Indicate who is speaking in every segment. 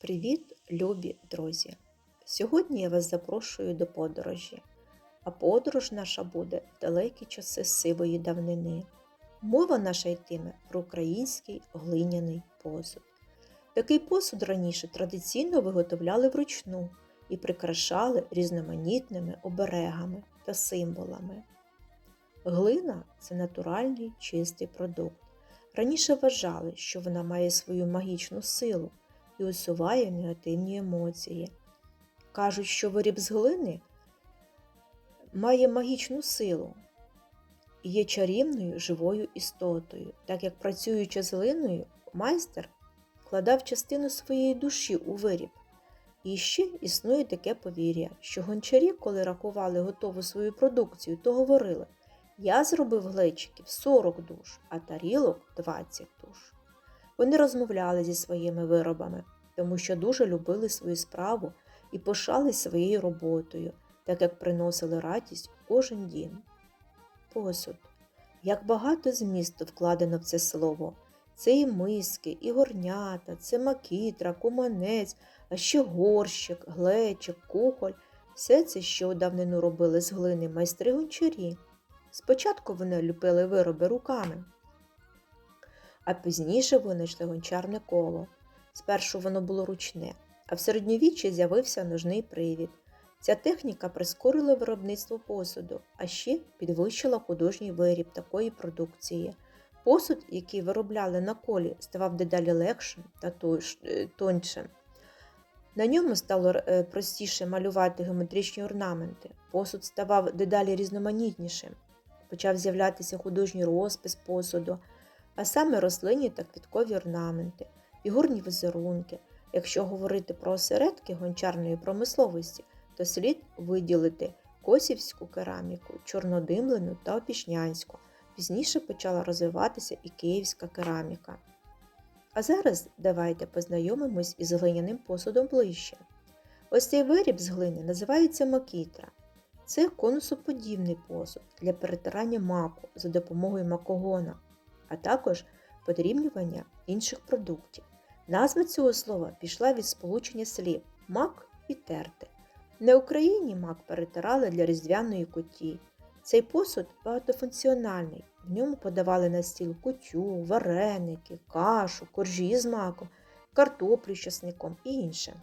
Speaker 1: Привіт, любі друзі! Сьогодні я вас запрошую до подорожі, а подорож наша буде в далекі часи сивої давнини. Мова наша йтиме про український глиняний посуд. Такий посуд раніше традиційно виготовляли вручну і прикрашали різноманітними оберегами та символами. Глина це натуральний чистий продукт. Раніше вважали, що вона має свою магічну силу і усуває негативні емоції. Кажуть, що виріб з глини має магічну силу і є чарівною живою істотою, так як працюючи з глиною, майстер вкладав частину своєї душі у виріб. І ще існує таке повір'я, що гончарі, коли рахували готову свою продукцію, то говорили я зробив глечиків 40 душ, а тарілок 20 душ. Вони розмовляли зі своїми виробами, тому що дуже любили свою справу і пишались своєю роботою, так як приносили радість у кожен дім. Посуд. Як багато змісту вкладено в це слово. Це і миски, і горнята, це макітра, куманець, а ще горщик, глечик, кухоль. Все це, що у давнину робили з глини майстри гончарі. Спочатку вони ліпили вироби руками, а пізніше винайшли гончарне коло. Спершу воно було ручне, а в середньовіччі з'явився ножний привід. Ця техніка прискорила виробництво посуду, а ще підвищила художній виріб такої продукції. Посуд, який виробляли на колі, ставав дедалі легшим та е, тоншим. На ньому стало е, простіше малювати геометричні орнаменти. Посуд ставав дедалі різноманітнішим. Почав з'являтися художній розпис посуду, а саме рослинні та квіткові орнаменти, фігурні візерунки. Якщо говорити про осередки гончарної промисловості, то слід виділити косівську кераміку, чорнодимлену та опішнянську. Пізніше почала розвиватися і київська кераміка. А зараз давайте познайомимось із глиняним посудом ближче. Ось цей виріб з глини називається макітра. Це конусоподібний посуд для перетирання маку за допомогою макогона, а також подрібнювання інших продуктів. Назва цього слова пішла від сполучення слів мак і терти. На Україні мак перетирали для різдвяної куті. Цей посуд багатофункціональний. В ньому подавали на стіл кутю, вареники, кашу, коржі з маком, картоплю з часником і інше.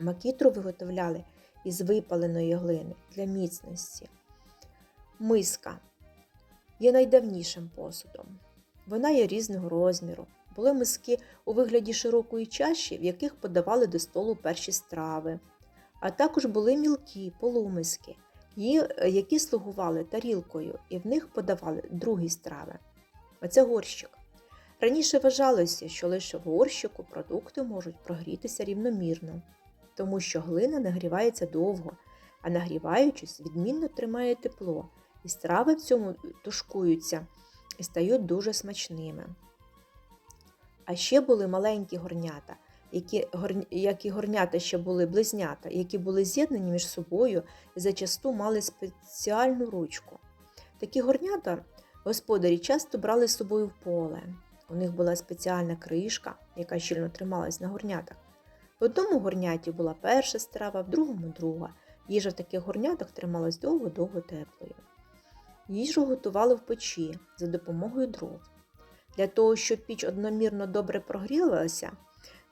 Speaker 1: Макітру виготовляли із випаленої глини для міцності. Миска є найдавнішим посудом. Вона є різного розміру. Були миски у вигляді широкої чаші, в яких подавали до столу перші страви, а також були мілкі полумиски, які слугували тарілкою, і в них подавали другі страви. Оце горщик. Раніше вважалося, що лише в горщику продукти можуть прогрітися рівномірно, тому що глина нагрівається довго, а нагріваючись, відмінно тримає тепло, і страви в цьому тушкуються і стають дуже смачними. А ще були маленькі горнята, які, як і горнята ще були близнята, які були з'єднані між собою і зачасту мали спеціальну ручку. Такі горнята господарі часто брали з собою в поле. У них була спеціальна кришка, яка щільно трималась на горнятах. В одному горняті була перша страва, в другому друга. Їжа в таких горнятах трималась довго-довго теплою. Їжу готували в печі за допомогою дров. Для того, щоб піч одномірно добре прогрілася,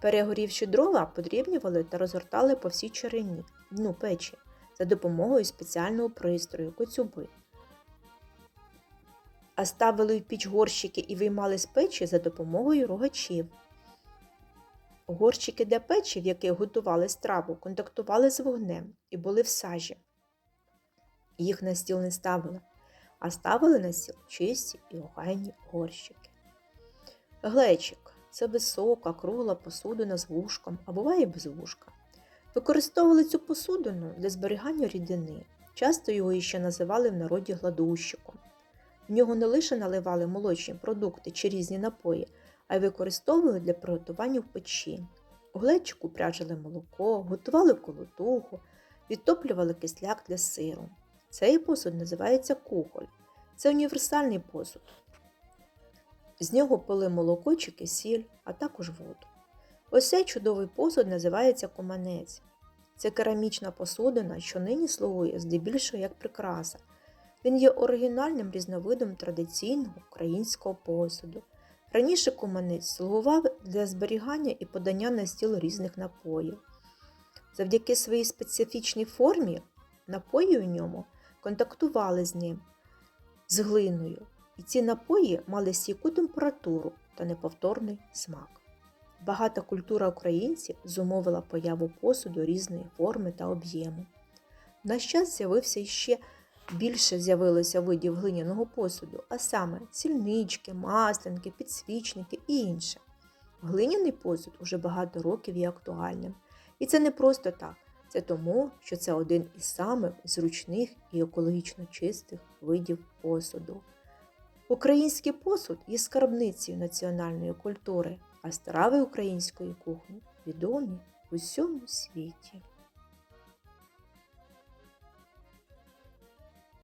Speaker 1: перегорівши дрова, подрібнювали та розгортали по всій чарині, дну печі, за допомогою спеціального пристрою коцюби. А ставили в піч горщики і виймали з печі за допомогою рогачів. Горщики для печі, в яких готували страву, контактували з вогнем і були в сажі. Їх на стіл не ставили, а ставили на стіл чисті і охайні горщики. Глечик це висока, кругла посудина з вушком, а буває без вушка. Використовували цю посудину для зберігання рідини. Часто його іще називали в народі гладущиком. В нього не лише наливали молочні продукти чи різні напої, а й використовували для приготування в печі. У глечику пряжили молоко, готували колотуху, відтоплювали кисляк для сиру. Цей посуд називається кухоль. Це універсальний посуд. З нього пили молоко чи кисіль, а також воду. Ось цей чудовий посуд називається куманець. Це керамічна посудина, що нині слугує здебільшого як прикраса. Він є оригінальним різновидом традиційного українського посуду. Раніше куманець слугував для зберігання і подання на стіл різних напоїв. Завдяки своїй специфічній формі напої у ньому контактували з ним, з глиною, і ці напої мали стійку температуру та неповторний смак. Багата культура українців зумовила появу посуду різної форми та об'єму. В наш час з'явився іще більше з'явилося видів глиняного посуду, а саме сільнички, маслянки, підсвічники і інше. Глиняний посуд уже багато років є актуальним. І це не просто так, це тому, що це один із самих зручних і екологічно чистих видів посуду. Український посуд є скарбницею національної культури, а страви української кухні відомі в усьому світі.